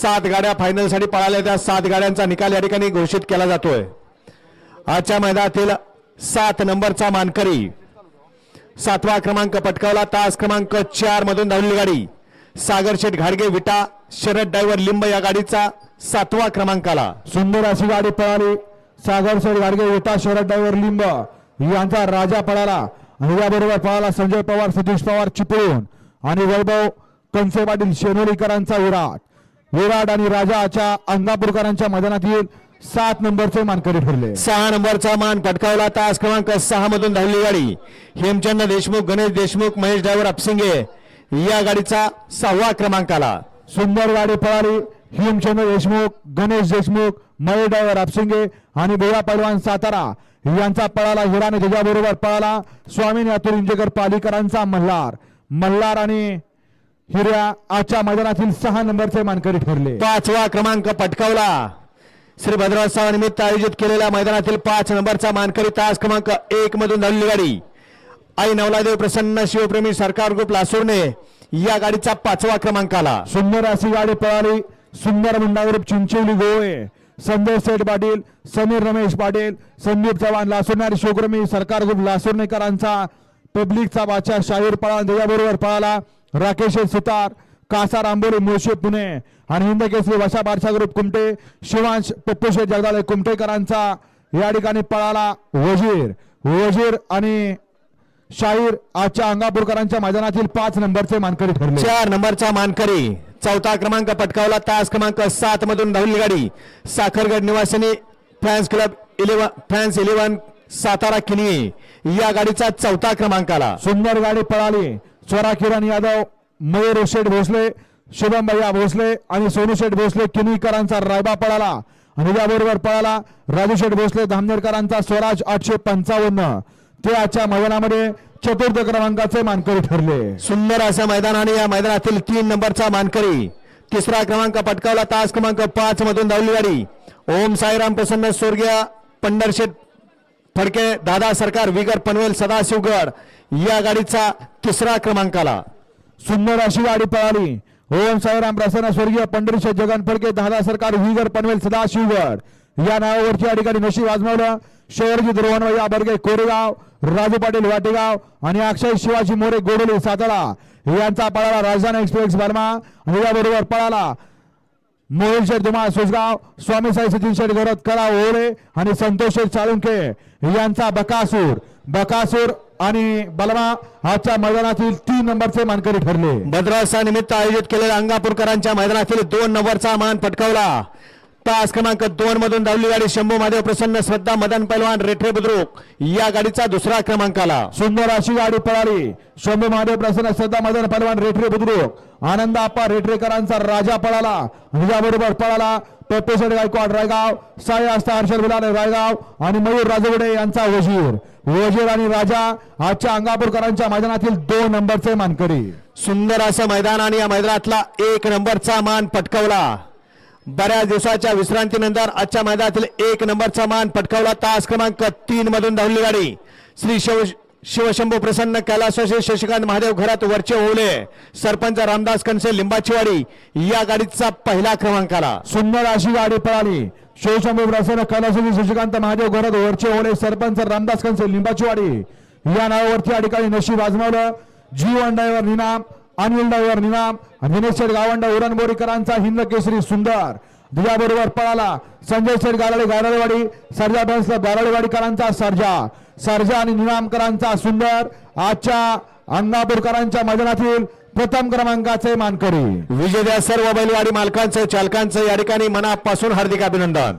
सात गाड्या फायनलसाठी पळाल्या त्या सात गाड्यांचा निकाल या ठिकाणी घोषित केला जातोय. आजच्या मैदानातील सात नंबरचा मानकरी सातवा क्रमांक पटकावला. तास क्रमांक चार मधून धावलेली गाडी. सागर शेठ घाडगे विटा शरद डायव्हर लिंब या गाडीचा सातवा क्रमांकाला. सुंदर अशी गाडी पळाली. सागर शेठ घाडगे विटा शरद डायव्हर लिंब यांचा राजा पळाला. आणि याबरोबर पळाला संजय पवार सतीश पवार चिपळूण. आणि वैभव कंसे पाटील शेनोलीकरांचा विराट. विराट आणि राजाच्या अंगापूरकरांच्या मैदानातील सात नंबरचे मानकरी ठरले. सहा नंबरचा मान पटकावला तास क्रमांक सहा मधून धावलेली गाडी. हेमचंद देशमुख गणेश देशमुख महेश ड्रायव्हर अपसिंगे या गाडीचा सहावा क्रमांकाला सुंदर गाडी पळाली. हिमचंद्र देशमुख गणेश देशमुख मयूर ड्रायव्हर आपसिंगे आणि भैया पैलवान सातारा यांचा पळाला. हिराने त्याच्याबरोबर पळाला. स्वामी अतुल इंजेकर पालीकरांचा मल्हार. मल्हार आणि हिर्या आजच्या मैदानातील सहा नंबरचे मानकरी ठरले. पाचवा क्रमांक पटकावला. श्री भद्रवासानिमित्त आयोजित केलेल्या मैदानातील पाच नंबरचा मानकरी तास क्रमांक एक मधून धावलेली गाडी. आई नवलादेव प्रसन्न शिवप्रेमी सरकार ग्रुप लासूरने या गाडीचा पाचवा क्रमांकाला. सुंदर अशी गाडी पळाली. सुंदर मुंडा ग्रुप चिंचोली गोळे. संजय सेठ पाटील समीर रमेश पाटील संदीप चव्हाण लासुरणारी शिवक्रमी सरकार ग्रुप लासुर्णेकरांचा पब्लिकचा बादशाह शाहीर पळा त्याच्याबरोबर पळाला. राकेश सुतार कासार आंबोली मुळशी पुणे आणि हिंद केसरी वशा बादशाह ग्रुप कुमटे शिवांश पप्पूशे जगदाळे कुमटेकरांचा या ठिकाणी पळाला वजीर. वजीर आणि शाहीर आजच्या अंगापूरकरांच्या मैदानातील पाच नंबरचे मानकरी ठरले. चार नंबरचा मानकरी. चौथा क्रमांक पटकावला. तास क्रमांक सात मधून धावली गाडी. Sakhargad Nivasini fans club eleven fans eleven Satara Kini या गाडीचा चौथा क्रमांकाला. सुंदर गाडी पळाली. स्वरा किरण यादव मयूर शेठ भोसले शुभम भैया भोसले आणि सोनू शेठ भोसले किनीकरांचा रायबा पळाला. आणि त्याबरोबर पळाला राजू शेठ भोसले धामनेरकरांचा स्वराज आठशे पंचावन्न. ते आजच्या मैदानामध्ये चतुर्थ क्रमांकाचे मानकरी ठरले. सुंदर असं मैदान आणि या मैदानातील तीन नंबरचा मानकरी. तिसरा क्रमांक पटकावला तास क्रमांक पाच मधून धावली गाडी. ओम साईराम प्रसन्न स्वर्गीय पंढरशेठ फडके दादा सरकार विगर पनवेल सदाशिवगड या गाडीचा तिसरा क्रमांक आला सुंदर अशी गाडी पळाली. ओम साईराम प्रसन्न स्वर्गीय पंढरीशेठ जगन फडके दादा सरकार विगर पनवेल सदाशिवगड. या नावावरची या ठिकाणी नशीब आजमावलं. शहरजी या बर्गे कोरेगाव राजू पाटील वाटेगाव आणि अक्षय शिवाजी मोरे गोडोली सातारा. यांचा पळाला राजधानी एक्सप्रेस बर्मा आणि याबरोबर पळाला मोहिल शेठ धुमाळ सुसगाव स्वामी साई सचिन शेठ गौरव करा ओळे आणि संतोष शेठ साळुंके यांचा बकासूर. बकासूर आणि बलमा आजच्या मैदानातील तीन नंबरचे मानकरी ठरले. भद्रासा निमित्त आयोजित केलेल्या अंगापूरकरांच्या मैदानातील दोन नंबरचा मान पटकावला. तास क्रमांक दोन मधून धावली गाडी शंभू महादेव प्रसन्न श्रद्धा मदन पैलवान रेठरे बुद्रुक. या गाडीचा दुसरा क्रमांकाला. सुंदर अशी गाडी पळाली. शंभू महादेव प्रसन्न श्रद्धा मदन पलवान रेठरे बुद्रुक. आनंद आप्पा रेठरेकरांचा राजा पळाला. त्याबरोबर पळाला. पेपेशेड गायकवाड रायगाव. साई आस्था हर्षल बिलाले रायगाव. आणि मयूर राजवडे यांचा वजीर. वजीर आणि राजा आजच्या अंगापूरकरांच्या मैदानातील दोन नंबरचे मानकरी. सुंदर असं मैदान आणि या मैदानातला एक नंबरचा मान पटकावला. बऱ्याच दिवसाच्या विश्रांतीनंतर आजच्या मैदानातील एक नंबरचा मान पटकावला तास क्रमांक तीन मधून धावली गाडी. श्री शिव शिवशंभू प्रसन्न कैलासवासी शशिकांत महादेव घरात वरचे ओवले. सरपंच रामदास कनसे लिंबाचीवाडी या गाडीचा पहिला क्रमांक आला सुंदर अशी गाडी पळाली. शिवशंभू प्रसन्न कैलासजी शशिकांत महादेव घरात वरचे ओळे सरपंच रामदास कनसे लिंबाचीवाडी या नावावरती या ठिकाणी नशीब आजमावलं. जीवन ड्रायव्हर निनाम अनिल ड्रायव्हर निनाम आणि दिनेश शेठ गावंड उरणबोरीकरांचा हिंद केसरी सुंदर. त्याच्याबरोबर पळाला. संजय शेठ गाराडे गाराडेवाडी सर्जा बॅन्सला गाराडेवाडीकरांचा सर्जा. सर्जा आणि निनामकरांचा सुंदर. आजच्या अंगापूरकरांच्या मैदानातील प्रथम क्रमांकाचे मानकरी. विजेत्या सर्व बैलगाडी मालकांचं चालकांचं या ठिकाणी मनापासून हार्दिक अभिनंदन.